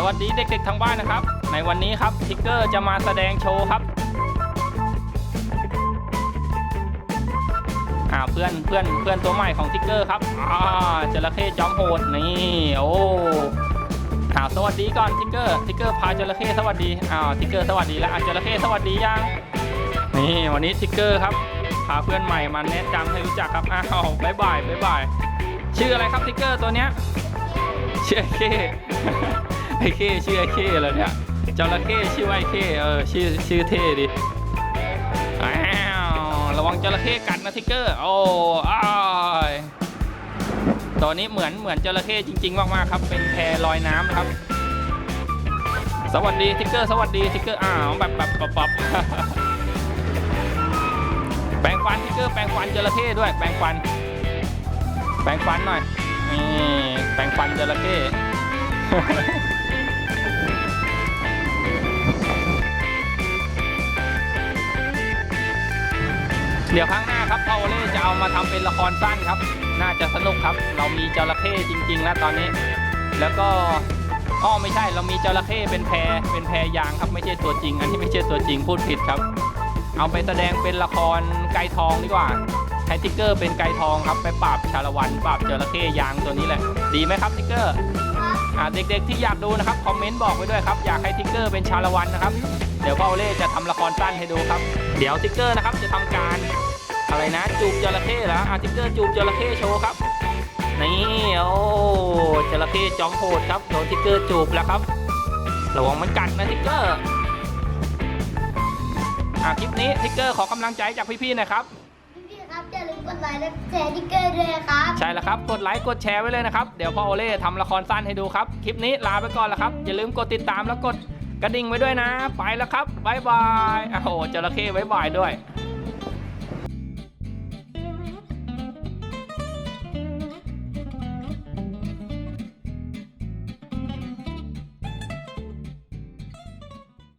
สวัสดีเด็กๆทางบ้านนะครับ ในวันนี้ครับทิกเกอร์จะมาแสดงโชว์ครับอ่าเพื่อนเพื่อนเพื่อนตัวใหม่ของทิกเกอร์ครับอ่าจระเข้จอมโหดนี่โอ้อ่าสวัสดีก่อนทิกเกอร์ทิกเกอร์พาจระเข้สวัสดีอ้าทิกเกอร์สวัสดีแล้วอะจระเข้สวัสดียังนี่วันนี้ทิกเกอร์ครับพาเพื่อนใหม่มาแนะนำให้รู้จักครับอ้าวบายบายบายบายชื่ออะไรครับทิกเกอร์ตัวเนี้ยชื่อเข้ ไอ้เข้ชื่อไอ้เข้เหรเนี่ยจระเข้ชื่อไอ้เข้เออชื่อชื่อเท่ดิอ้าวระวังจระเข้กัดนะทิกเกอร์โอ้อ้ายตัวนี้เหมือนเหมือนจระเข้จริง ๆ มากๆครับ เป็นแพลอยน้ำนะครับ สวัสดีทิกเกอร์ สวัสดีทิกเกอร์อ้าวแบบแบบปับปับแปรงฟันทิกเกอร์แปรงฟันจระเข้ด้วยแปรงฟัน แปรงฟันหน่อยนี่แปรงฟันจระเข้ ดี๋ยวครั้งหน้าครับพาวเล่จะเอามาทำเป็นละครสั้นครับ น่าจะสนุกครับ เรามีจระเข้จริง ๆ แล้วตอนนี้ แล้วก็อ้อไม่ใช่เรามีจระเข้เป็นแพเป็นแพยางครับไม่ใช่ตัวจริง อันนี้ไม่ใช่ตัวจริงพูดผิดครับ เอาไปแสดงเป็นละครไก่ทองดีกว่าให้ทิกเกอร์เป็นไก่ทองครับไปปราบชาละวันปราบจระเข้ยางตัวนี้แหละ ดีไหมครับทิกเกอร์เด็กๆที่อยากดูนะครับคอมเมนต์บอกไว้ด้วยครับอยากให้ทิกเกอร์เป็นชาละวันนะครับ เดี๋ยวพ่อเล่จะทำละครสั้นให้ดูครับ เดี๋ยวทิกเกอร์นะครับจะทำการ อะไรนะจูบจระเข้เหรออะทิกเกอร์จูบจระเข้โชว์ครับนี่โอ้จระเข้จอมโหดครับโดนทิกเกอร์จูบแล้วครับระวังมันกัดนะทิกเกอร์อะคลิปนี้ทิกเกอร์ขอกำลังใจจากพี่ๆหนะครับพี่ๆครับอย่าลืมกดไลค์และแชร์ที่เกอร์ด้วยนะครับใช่แล้วครับกดไลค์กดแชร์ไว้เลยนะครับเดี๋ยวพ่อโอเล่ทำละครสั้นให้ดูครับคลิปนี้ลาไปก่อนแล้วครับอย่าลืมกดติดตามแล้วกดกระดิ่งไว้ด้วยนะ ไปแล้วครับบ๊ายบายโอ้โหจระเข้บ๊ายบายด้วย